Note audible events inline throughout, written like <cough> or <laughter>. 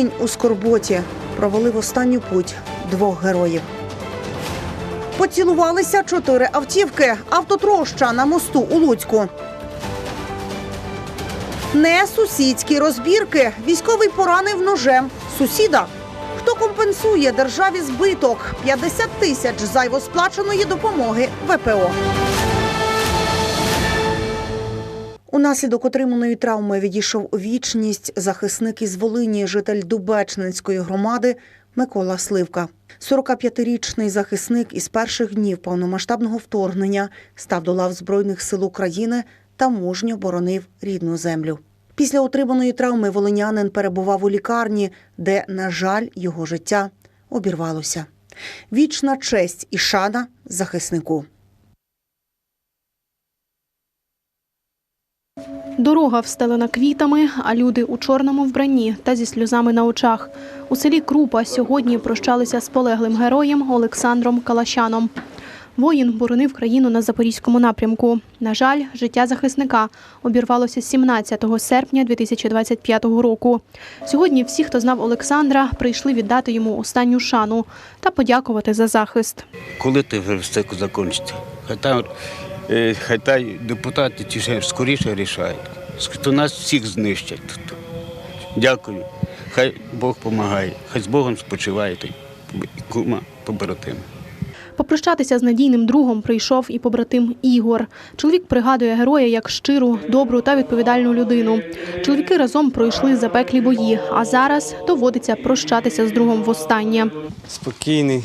Волинь у скорботі провели в останню путь двох героїв. Поцілувалися чотири автівки. Автотроща на мосту у Луцьку. Не сусідські розбірки. Військовий поранив ножем сусіда. Хто компенсує державі збиток? 50 тисяч зайво сплаченої допомоги ВПО. Унаслідок отриманої травми відійшов у вічність захисник із Волині, житель Дубечнинської громади Микола Сливка. 45-річний захисник із перших днів повномасштабного вторгнення став до лав Збройних сил України та мужньо боронив рідну землю. Після отриманої травми волинянин перебував у лікарні, де, на жаль, його життя обірвалося. Вічна честь і шана захиснику. Дорога встелена квітами, а люди у чорному вбранні та зі сльозами на очах. У селі Крупа сьогодні прощалися з полеглим героєм Олександром Калащаном. Воїн боронив країну на запорізькому напрямку. На жаль, життя захисника обірвалося 17 серпня 2025 року. Сьогодні всі, хто знав Олександра, прийшли віддати йому останню шану та подякувати за захист. Коли ти вже все закінчиться? Хай та депутати ті ж скоріше рішають. То нас всіх знищать тут. Дякую. Хай Бог допомагає. Хай з Богом спочиваєте. Кума побратими. Попрощатися з надійним другом прийшов і побратим Ігор. Чоловік пригадує героя як щиру, добру та відповідальну людину. Чоловіки разом пройшли запеклі бої, а зараз доводиться прощатися з другом востаннє. спокійний,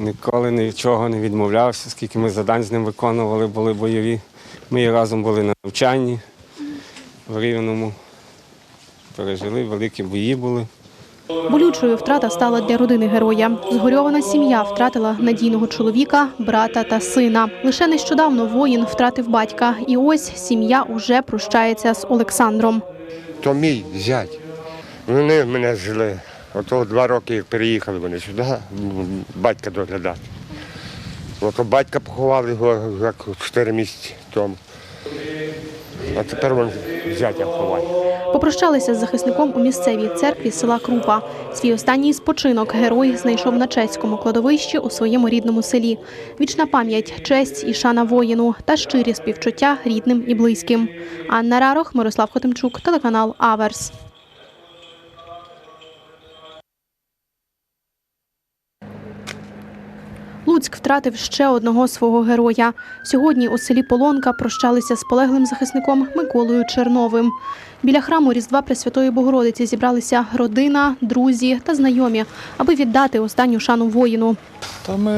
ніколи нічого не відмовлявся, скільки ми завдань з ним виконували, були бойові. Ми разом були на навчанні в Рівному. Пережили, великі бої були. Болючою втрата стала для родини героя. Згорьована сім'я втратила надійного чоловіка, брата та сина. Лише нещодавно воїн втратив батька, і ось сім'я уже прощається з Олександром. то мій зять. Вони в мене жили. Ото два роки, як переїхали вони сюди, батька доглядати. Ото батька поховали його як чотири місяці тому. А тепер він зятя ховає. Попрощалися з захисником у місцевій церкві села Крупа. Свій останній спочинок герой знайшов на чеському кладовищі у своєму рідному селі. Вічна пам'ять, честь і шана воїну та щирі співчуття рідним і близьким. Анна Рарох, Мирослав Хотимчук, телеканал Аверс. Луцьк втратив ще одного свого героя. Сьогодні у селі Полонка прощалися з полеглим захисником Миколою Черновим. Біля храму Різдва Пресвятої Богородиці зібралися родина, друзі та знайомі, аби віддати останню шану воїну. Та ми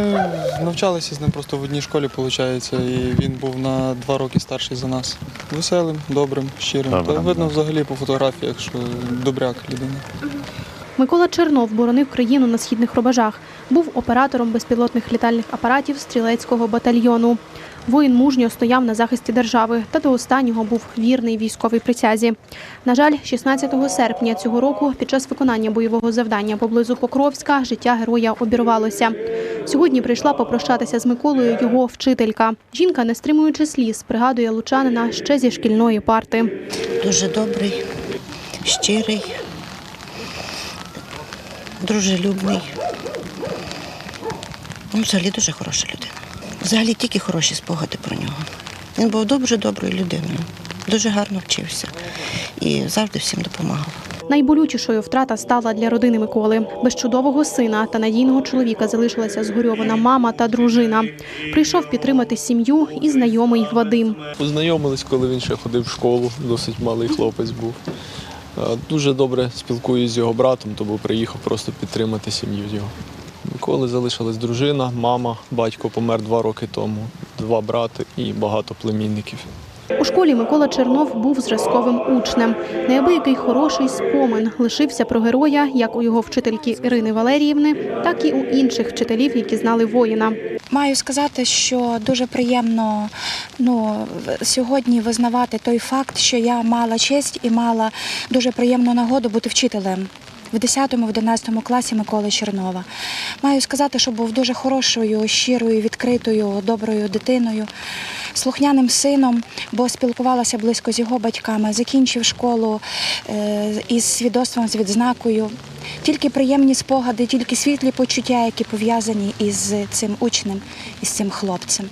навчалися з ним просто в одній школі, виходить, і він був на два роки старший за нас. Веселим, добрим, щирим. Та видно взагалі по фотографіях, що добряк людина. Микола Чернов боронив країну на східних рубежах. Був оператором безпілотних літальних апаратів стрілецького батальйону. Воїн мужньо стояв на захисті держави та до останнього був вірний військовій присязі. На жаль, 16 серпня цього року, під час виконання бойового завдання поблизу Покровська, життя героя обірвалося. Сьогодні прийшла попрощатися з Миколою його вчителька. Жінка, не стримуючи сліз, пригадує лучанина ще зі шкільної парти. дуже добрий, щирий, дружелюбний. Ну, взагалі дуже хороша людина. Взагалі тільки хороші спогади про нього. Він був дуже доброю людиною, дуже гарно вчився і завжди всім допомагав. Найболючішою втрата стала для родини Миколи. Без чудового сина та надійного чоловіка залишилася згорьована мама та дружина. Прийшов підтримати сім'ю і знайомий Вадим. Познайомились, коли він ще ходив в школу, досить малий хлопець був. Е, Дуже добре спілкуюсь з його братом, тому приїхав просто підтримати сім'ю його. Миколи залишилась дружина, мама, батько помер два роки тому, два брати і багато племінників. У школі Микола Чернов був зразковим учнем. Неабиякий хороший спомин лишився про героя, як у його вчительки Ірини Валеріївни, так і у інших вчителів, які знали воїна. Маю сказати, що дуже приємно ну, сьогодні визнавати той факт, що я мала честь і мала дуже приємну нагоду бути вчителем. В 10-11 класі Миколи Чернова. Маю сказати, що був дуже хорошою, щирою, відкритою, доброю дитиною. Слухняним сином, бо спілкувалася близько з його батьками. Закінчив школу е, із свідоцтвом з відзнакою. Тільки приємні спогади, тільки світлі почуття, які пов'язані із цим учнем, із цим хлопцем.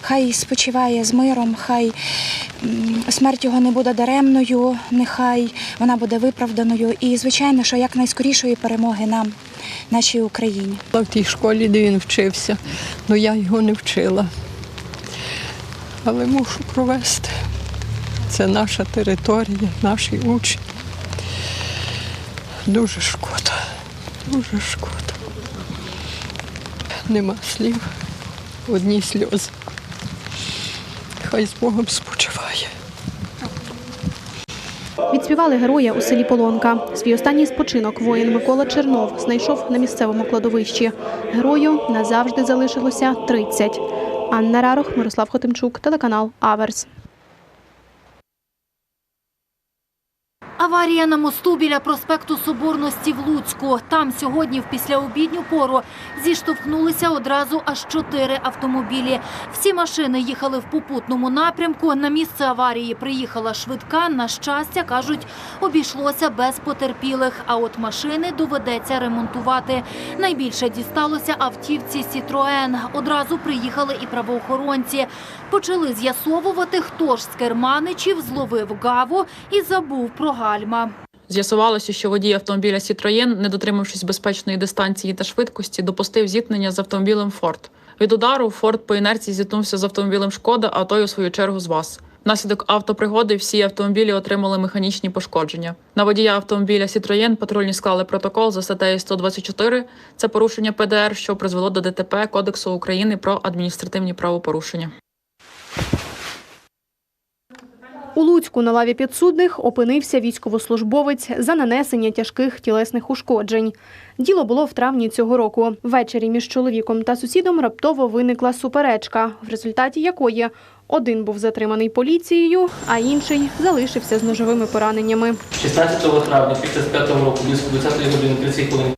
Хай спочиває з миром, хай смерть його не буде даремною, нехай вона буде виправданою. І, звичайно, що якнайскорішої перемоги нам, нашій Україні. В тій школі, де він вчився, але я його не вчила. Але мушу провести. Це наша територія, наші учні. Дуже шкода, дуже шкода. Нема слів, одні сльози. Хай з Богом спочиває. Відспівали героя у селі Полонка. Свій останній спочинок воїн Микола Чернов знайшов на місцевому кладовищі. Герою назавжди залишилося 30. Анна Рарох, Мирослав Хотимчук, телеканал Аверс. Аварія на мосту біля проспекту Соборності в Луцьку. Там сьогодні в післяобідню пору зіштовхнулися одразу аж чотири автомобілі. Всі машини їхали в попутному напрямку. На місце аварії приїхала швидка. На щастя, кажуть, обійшлося без потерпілих. А от машини доведеться ремонтувати. Найбільше дісталося автівці «Сітроен». Одразу приїхали і правоохоронці. Почали з'ясовувати, хто ж з керманичів зловив гаву і забув про гальма. З'ясувалося, що водій автомобіля Citroën, не дотримавшись безпечної дистанції та швидкості, допустив зіткнення з автомобілем Форд. Від удару Форд по інерції зіткнувся з автомобілем Шкода, а той у свою чергу з ВАЗ. Внаслідок автопригоди всі автомобілі отримали механічні пошкодження. На водія автомобіля Citroën патрульні склали протокол за статтею 124. Це порушення ПДР, що призвело до ДТП Кодексу України про адміністративні правопорушення. У Луцьку на лаві підсудних опинився військовослужбовець за нанесення тяжких тілесних ушкоджень. Діло було в травні цього року. Ввечері між чоловіком та сусідом раптово виникла суперечка, в результаті якої один був затриманий поліцією, а інший залишився з ножовими пораненнями. 16 травня 55 року близько 20 години 30 хвилин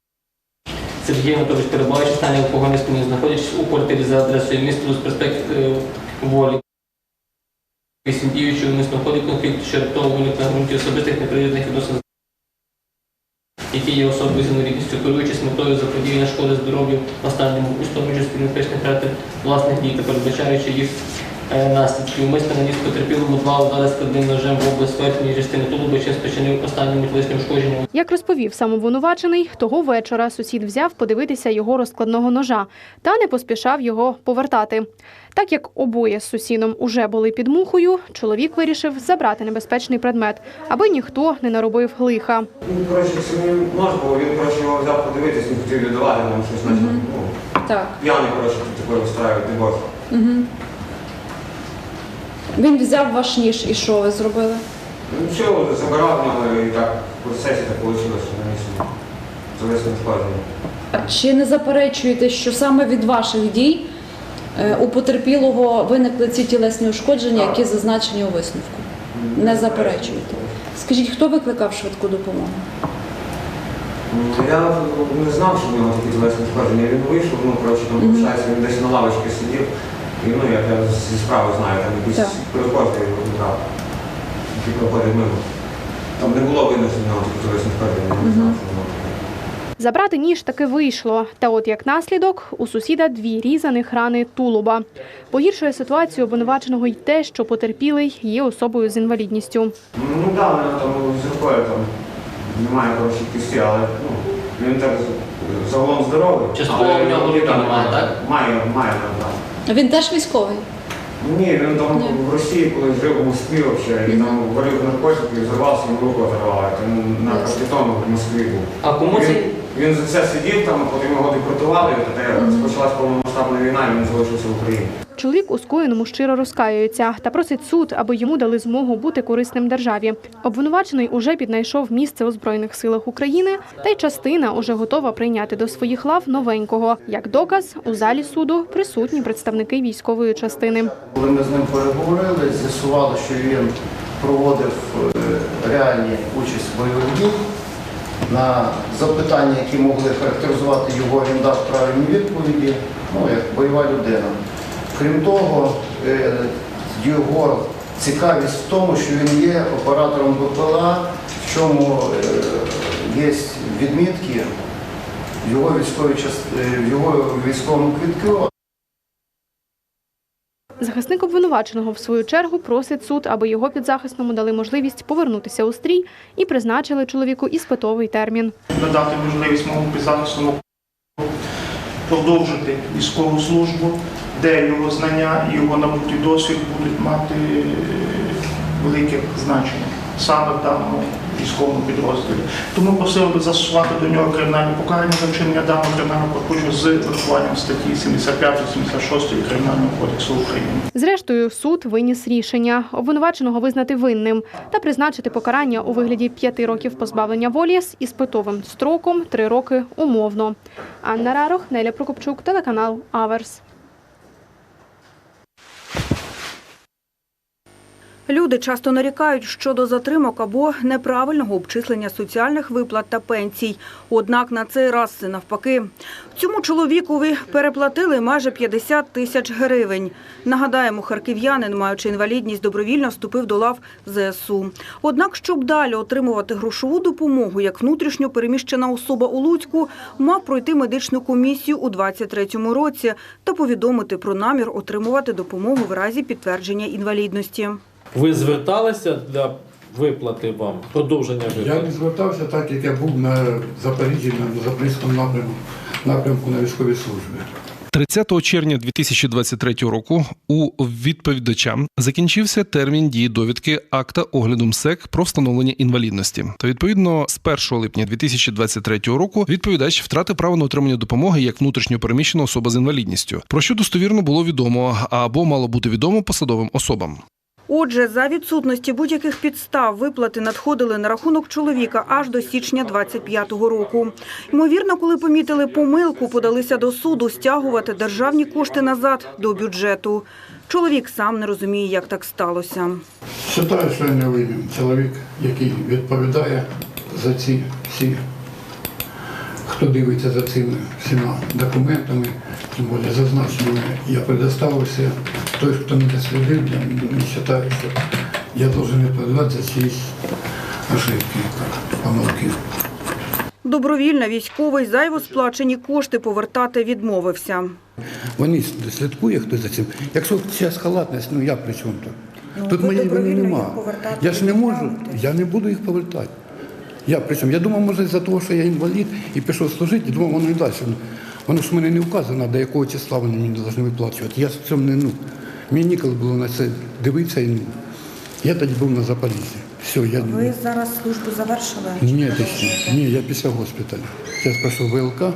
Сергій Анатолійович перебуваючи стані в погоні спині, знаходячись у квартирі за адресою міста з проспект е, волі. 8 діють, що умисно входить конфлікт, що раптово на ґрунті особистих неприємних відносин, які є особою з інвалідністю, керуючись метою заподіяння шкоди здоров'ю останньому у тому числі небезпечних характер власних дій та передбачаючи їх е, наслідки. Умисно наніс потерпілому два удари складним ножем в область верхньої частини тулуба, чим спричинив останньому тілесним ушкодженням. Як розповів сам обвинувачений, того вечора сусід взяв подивитися його розкладного ножа та не поспішав його повертати. Так як обоє з сусідом уже були під мухою, чоловік вирішив забрати небезпечний предмет, аби ніхто не наробив лиха. Він, коротше, це нож був, він, коротше, його взяв подивитись, він хотів віддавати нам щось, наче, ну, Так. п'яний, коротше, такий устраювати, дебош. Він взяв ваш ніж і що ви зробили? Ну, все, забирав в нього і так, в процесі так вийшло, що на місці. Залисно складно. Чи не заперечуєте, що саме від ваших дій е, у потерпілого виникли ці тілесні ушкодження, Так. які зазначені у висновку? Не заперечуєте. Скажіть, хто викликав швидку допомогу? Ну, Я не знав, що в нього такі тілесні ушкодження. Він вийшов, ну, коротше, там, Мгм. виходить, він десь на лавочці сидів. І, ну, як я зі справи знаю, там якісь Так. перехожі його які проходять мимо. Там не було видно, що в нього такі тілесні ушкодження, я не знав, що в таке. Забрати ніж таки вийшло. Та от як наслідок, у сусіда дві різаних рани тулуба. Погіршує ситуацію обвинуваченого й те, що потерпілий є особою з інвалідністю. Ну, да, в нього там з рукою там немає коротше кисті, але ну, він так загалом здоровий. Частково в нього руки немає, так? Має, має, так. Він теж військовий. Ні, він там Ні. в Росії, коли жив у Москві взагалі, і там варив наркотики, і взорвався, йому руку оторвали. Тому на капітону в Москві був. А кому Він, це він за це сидів там, потім його депортували, і тоді почалась повномасштабна війна, і він залишився в Україні. Чоловік у скоєному щиро розкаюється та просить суд, аби йому дали змогу бути корисним державі. Обвинувачений уже піднайшов місце у збройних силах України, та й частина уже готова прийняти до своїх лав новенького. Як доказ, у залі суду присутні представники військової частини. Коли ми з ним переговорили, з'ясували, що він проводив е, реальні участь в бойових діях. На запитання, які могли характеризувати його, він дав правильні відповіді, ну, як бойова людина. Крім того, е, його цікавість в тому, що він є оператором БПЛА, в чому е, є відмітки в його військовій е, в його військовому квитку. Захисник обвинуваченого в свою чергу просить суд, аби його підзахисному дали можливість повернутися у стрій і призначили чоловіку іспитовий термін. надати можливість моєму підзахисному продовжити військову службу, де його знання і його набутий досвід будуть мати е, велике значення саме в даному військовому підрозділі. Тому просив би застосувати до нього кримінальне покарання за вчинення даного кримінального правопорушення з врахуванням статті 75-76 Кримінального кодексу України. Зрештою, суд виніс рішення обвинуваченого визнати винним та призначити покарання у вигляді п'яти років позбавлення волі з іспитовим строком три роки умовно. Анна Рарох, Неля Прокопчук, телеканал Аверс. Люди часто нарікають щодо затримок або неправильного обчислення соціальних виплат та пенсій. Однак на цей раз це навпаки. Цьому чоловікові переплатили майже 50 тисяч гривень. Нагадаємо, харків'янин, маючи інвалідність, добровільно вступив до лав ЗСУ. Однак, щоб далі отримувати грошову допомогу як внутрішньо переміщена особа у Луцьку, мав пройти медичну комісію у 23-му році та повідомити про намір отримувати допомогу в разі підтвердження інвалідності. Ви зверталися для виплати вам продовження Я виплати? не звертався так, як я був на Запоріжжі, на Запорізькому напрямку, напрямку на військовій службі. 30 червня 2023 року у відповідача закінчився термін дії довідки акта огляду МСЕК про встановлення інвалідності. Та відповідно з 1 липня 2023 року відповідач втратив право на отримання допомоги як внутрішньо переміщена особа з інвалідністю, про що достовірно було відомо або мало бути відомо посадовим особам. Отже, за відсутності будь-яких підстав виплати надходили на рахунок чоловіка аж до січня 25-го року. Ймовірно, коли помітили помилку, подалися до суду стягувати державні кошти назад до бюджету. Чоловік сам не розуміє, як так сталося. Вважаю, що я не винен чоловік, який відповідає за ці всі, хто дивиться за цими всіма документами, тим більше зазначеними, я предоставив все. Той, хто не дослідив, я не вважаю, що я должен відповідати за чиїсь ошибки, помилки. Добровільно військовий зайво сплачені кошти повертати відмовився. Вони слідкує хтось за цим. Якщо час халатність, ну я при чому тут? тут моєї вини нема. Я ж не можу, я не буду їх повертати. Я при чому? Я думав, може, за того, що я інвалід і пішов служити, і думав, воно і далі. Воно ж в мене не вказано, до якого числа вони мені повинні виплачувати. Я в цьому не ну. Мені ніколи було на це дивитися. І, ну, я тоді був на Запоріжжі. Все, я Ви зараз службу завершили? ні, ти ще. ні, я після госпіталю. Пішов в ВЛК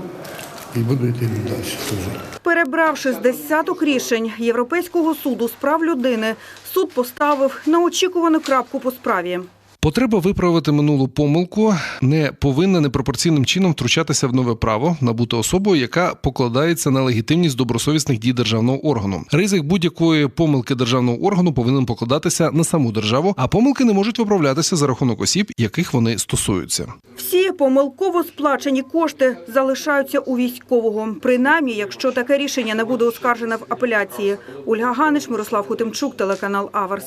і буду йти далі служити. Перебравши з десяток рішень Європейського суду з прав людини, суд поставив на очікувану крапку по справі. Потреба виправити минулу помилку не повинна непропорційним чином втручатися в нове право набути особою, яка покладається на легітимність добросовісних дій державного органу. Ризик будь-якої помилки державного органу повинен покладатися на саму державу, а помилки не можуть виправлятися за рахунок осіб, яких вони стосуються. Всі помилково сплачені кошти залишаються у військового. Принаймні, якщо таке рішення не буде оскаржене в апеляції. Ольга Ганич, Мирослав Хотимчук, телеканал Аверс.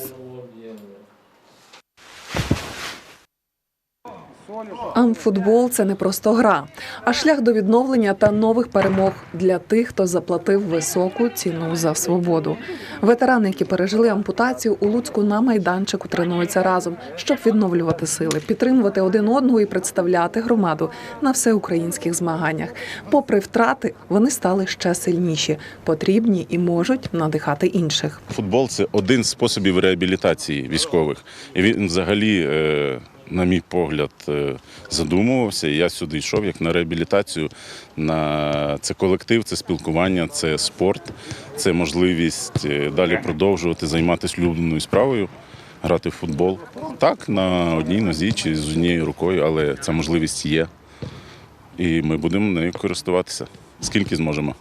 Амфутбол це не просто гра, а шлях до відновлення та нових перемог для тих, хто заплатив високу ціну за свободу. Ветерани, які пережили ампутацію у Луцьку на майданчику, тренуються разом, щоб відновлювати сили, підтримувати один одного і представляти громаду на всеукраїнських змаганнях. Попри втрати, вони стали ще сильніші, потрібні і можуть надихати інших. Футбол це один з способів реабілітації військових. І він взагалі, е, на мій погляд, е, задумувався. І я сюди йшов як на реабілітацію. На це колектив, це спілкування, це спорт, це можливість е, далі продовжувати займатися улюбленою справою, грати в футбол. Так, на одній нозі чи з однією рукою, але ця можливість є. І ми будемо нею користуватися, скільки зможемо.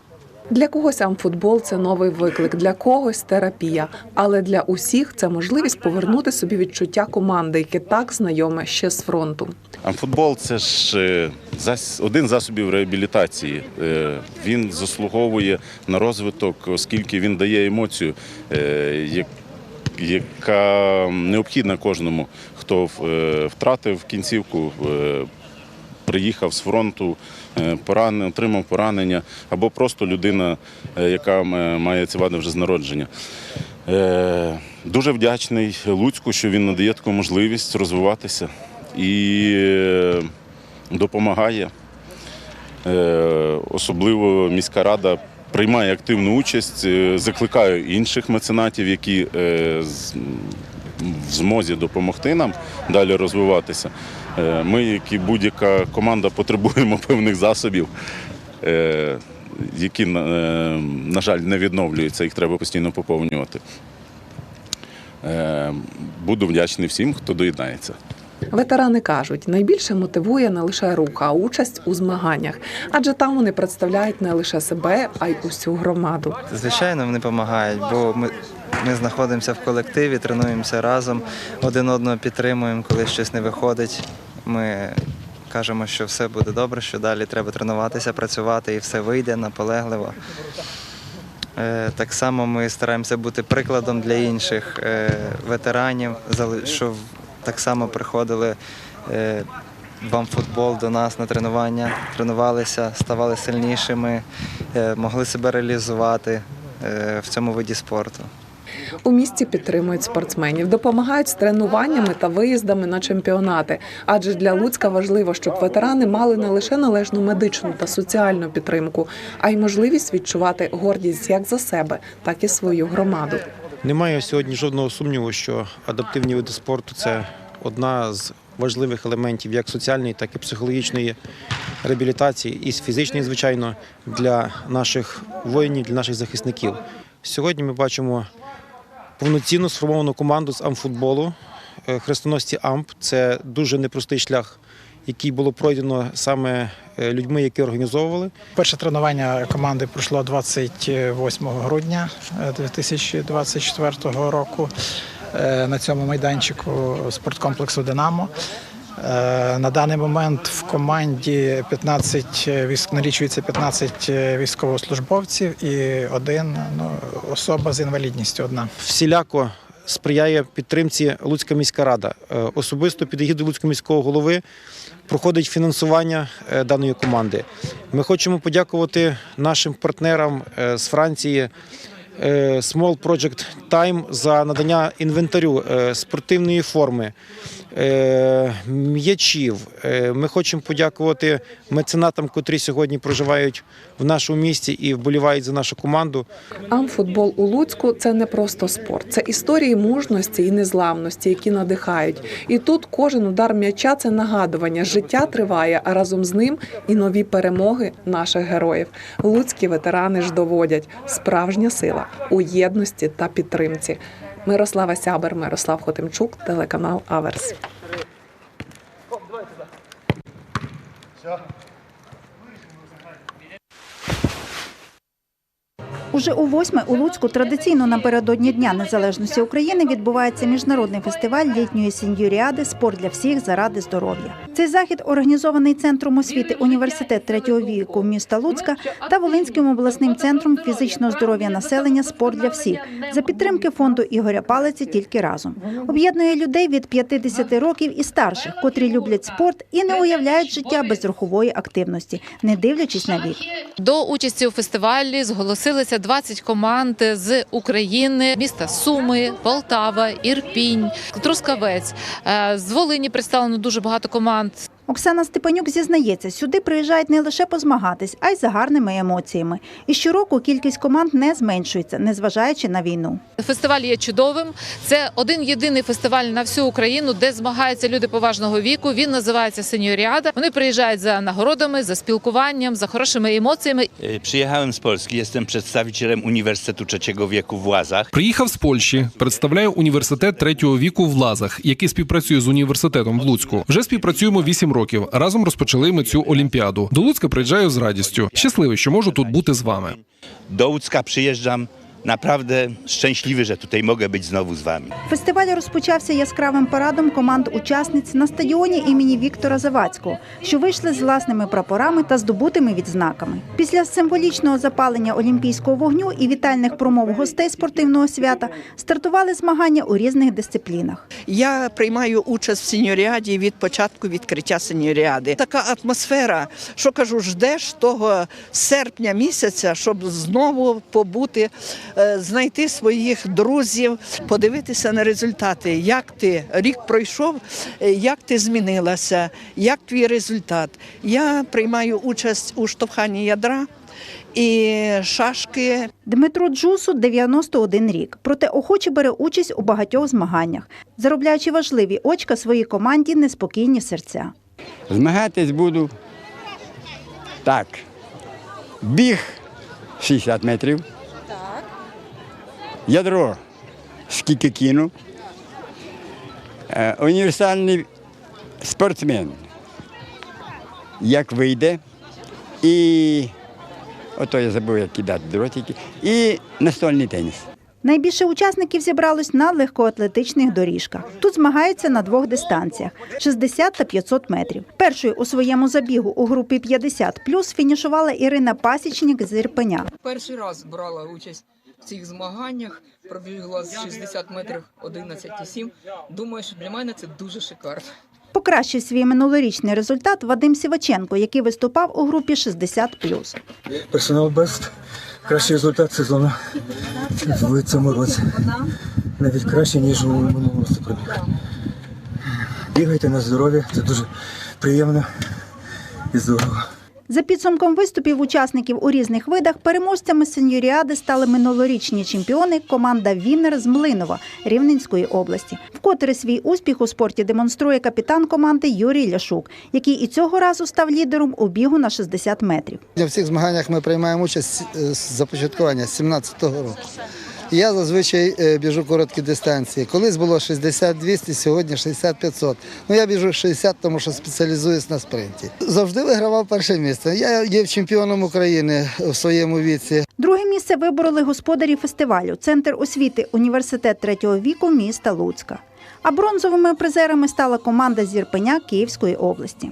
Для когось амфутбол це новий виклик, для когось терапія. Але для усіх це можливість повернути собі відчуття команди, яке так знайоме ще з фронту. А футбол це ж е, один з засобів реабілітації. Е, Він заслуговує на розвиток, оскільки він дає емоцію, е, яка необхідна кожному, хто втратив кінцівку, приїхав з фронту, е, отримав поранення, або просто людина, е, яка має ці вади вже з народження. Е, Дуже вдячний Луцьку, що він надає таку можливість розвиватися і допомагає. Особливо міська рада приймає активну участь, закликаю інших меценатів, які в змозі допомогти нам далі розвиватися. Е, Ми, як і будь-яка команда, потребуємо <laughs> певних засобів, е, які, на- е, жаль, не відновлюються, їх треба постійно поповнювати. Буду вдячний всім, хто доєднається. Ветерани кажуть, найбільше мотивує не лише рух, а участь у змаганнях, адже там вони представляють не лише себе, а й усю громаду. Звичайно, вони допомагають, бо ми, ми знаходимося в колективі, тренуємося разом, один одного підтримуємо, коли щось не виходить. Ми кажемо, що все буде добре, що далі треба тренуватися, працювати і все вийде наполегливо. Е, Так само ми стараємося бути прикладом для інших е, ветеранів, що так само приходили е, в футбол до нас на тренування, тренувалися, ставали сильнішими, могли себе реалізувати в цьому виді спорту. У місті підтримують спортсменів, допомагають з тренуваннями та виїздами на чемпіонати. Адже для Луцька важливо, щоб ветерани мали не лише належну медичну та соціальну підтримку, а й можливість відчувати гордість як за себе, так і свою громаду. Немає сьогодні жодного сумніву, що адаптивні види спорту це одна з важливих елементів як соціальної, так і психологічної реабілітації, і фізичної, звичайно, для наших воїнів, для наших захисників. Сьогодні ми бачимо повноцінно сформовану команду з амфутболу. Е, Хрестоносці Амп це дуже непростий шлях, який було пройдено саме е, людьми, які організовували. Перше тренування команди пройшло 28 грудня е, 2024 року е, на цьому майданчику спорткомплексу Динамо. Е, На даний момент в команді 15 військ налічується 15 військовослужбовців і один ну, особа з інвалідністю. Одна всіляко сприяє підтримці Луцька міська рада. Е, Особисто під егідою Луцького міського голови проходить фінансування е, даної команди. Ми хочемо подякувати нашим партнерам е, з Франції. е, Small Project Time за надання інвентарю е, спортивної форми, е, м'ячів. Е, Ми хочемо подякувати меценатам, котрі сьогодні проживають в нашому місті і вболівають за нашу команду. Амфутбол у Луцьку це не просто спорт, це історії мужності і незламності, які надихають. І тут кожен удар м'яча це нагадування. Життя триває, а разом з ним і нові перемоги наших героїв. Луцькі ветерани ж доводять справжня сила у єдності та підтримці. Мирослава Сябер, Мирослав Хотимчук, телеканал Аверс. Уже у восьме у Луцьку традиційно напередодні Дня Незалежності України відбувається міжнародний фестиваль літньої сеньоріади Спорт для всіх заради здоров'я. Цей захід організований центром освіти університет третього віку міста Луцька та Волинським обласним центром фізичного здоров'я населення Спорт для всіх за підтримки фонду Ігоря Палиці тільки разом. Об'єднує людей від 50 років і старших, котрі люблять спорт і не уявляють життя без рухової активності, не дивлячись на вік. До участі у фестивалі зголосилися 20 команд з України, міста Суми, Полтава, Ірпінь, Трускавець. Е, З Волині представлено дуже багато команд. months. Оксана Степанюк зізнається, сюди приїжджають не лише позмагатись, а й за гарними емоціями. І щороку кількість команд не зменшується, незважаючи на війну. Фестиваль є чудовим. Це один єдиний фестиваль на всю Україну, де змагаються люди поважного віку. Він називається Сеньоріада. Вони приїжджають за нагородами, за спілкуванням, за хорошими емоціями. E, Przyjechałem z Polski, jestem przedstawicielem Uniwersytetu Trzeciego Wieku w Łazach. Приїхав з Польщі, представляю університет третього віку в Лазах, який співпрацює з університетом в Луцьку. Вже співпрацюємо 8 років. Разом розпочали ми цю олімпіаду. До Луцька приїжджаю з радістю. Щасливий, що можу тут бути з вами. До Луцька przyjeżdżam naprawdę szczęśliwy, że tutaj mogę być znowu z Wami. Фестиваль розпочався яскравим парадом команд-учасниць на стадіоні імені Віктора Завадського, що вийшли з власними прапорами та здобутими відзнаками. Після символічного запалення олімпійського вогню і вітальних промов гостей спортивного свята стартували змагання у різних дисциплінах. Я приймаю участь в сеньоріаді від початку відкриття сеньоріади. Така атмосфера, що кажу, ждеш того серпня місяця, щоб знову побути, знайти своїх друзів, подивитися на результати. Як ти рік пройшов, е, як ти змінилася, як твій результат. Я приймаю участь у штовханні ядра і шашки. Дмитру Джусу 91 рік, проте охоче бере участь у багатьох змаганнях, заробляючи важливі очка своїй команді неспокійні серця. Змагатись буду так. Біг 60 метрів. Ядро скільки кину. Е, Універсальний спортсмен. Як вийде. І ото я забув, як кидати дротики. І настольний теніс. Найбільше учасників зібралось на легкоатлетичних доріжках. Тут змагаються на двох дистанціях 60 та 500 метрів. Першою у своєму забігу у групі 50 плюс фінішувала Ірина Пасічник з Ірпеня. Перший раз брала участь в цих змаганнях, пробігла з 60 метрів 11,7. Думаю, що для мене це дуже шикарно. Покращив свій минулорічний результат Вадим Сіваченко, який виступав у групі 60 плюс. Персонал Бест. Кращий результат сезону в цьому році. Навіть краще, ніж у минулому пробіг. Бігайте на здоров'я, це дуже приємно і здорово. За підсумком виступів учасників у різних видах переможцями сеньоріади стали минулорічні чемпіони команда Віннер з Млинова Рівненської області. Вкотре свій успіх у спорті демонструє капітан команди Юрій Ляшук, який і цього разу став лідером у бігу на 60 метрів. В цих змаганнях ми приймаємо участь е, з започаткування з 17-го року. Я зазвичай е, біжу короткі дистанції. Колись було 60-200, сьогодні 60-500. Ну я біжу 60, тому що спеціалізуюсь на спринті. Завжди вигравав перше місце. Я є чемпіоном України в своєму віці. Друге місце вибороли господарі фестивалю Центр освіти Університет третього віку міста Луцька. А бронзовими призерами стала команда з Ірпеня Київської області.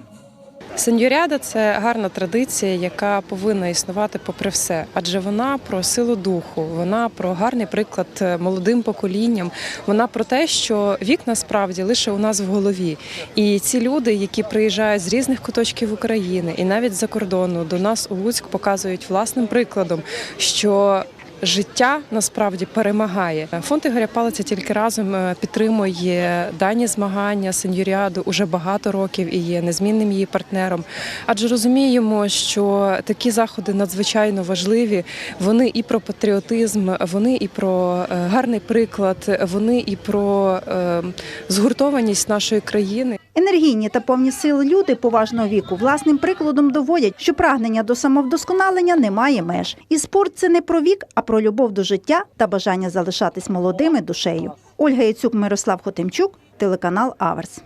Сеньоріада це гарна традиція, яка повинна існувати попри все, адже вона про силу духу, вона про гарний приклад молодим поколінням. Вона про те, що вік насправді лише у нас в голові. І ці люди, які приїжджають з різних куточків України і навіть за кордону до нас у Луцьк, показують власним прикладом, що Життя насправді перемагає. Фонд Ігоря Палиця тільки разом е, підтримує дані змагання сеньоріаду уже багато років і є незмінним її партнером. Адже розуміємо, що такі заходи надзвичайно важливі. Вони і про патріотизм, вони і про е, гарний приклад, вони і про е, згуртованість нашої країни. Енергійні та повні сили люди поважного віку власним прикладом доводять, що прагнення до самовдосконалення не має меж. І спорт це не про вік, а про любов до життя та бажання залишатись молодими душею. Ольга Яцюк, Мирослав Хотимчук, телеканал Аверс.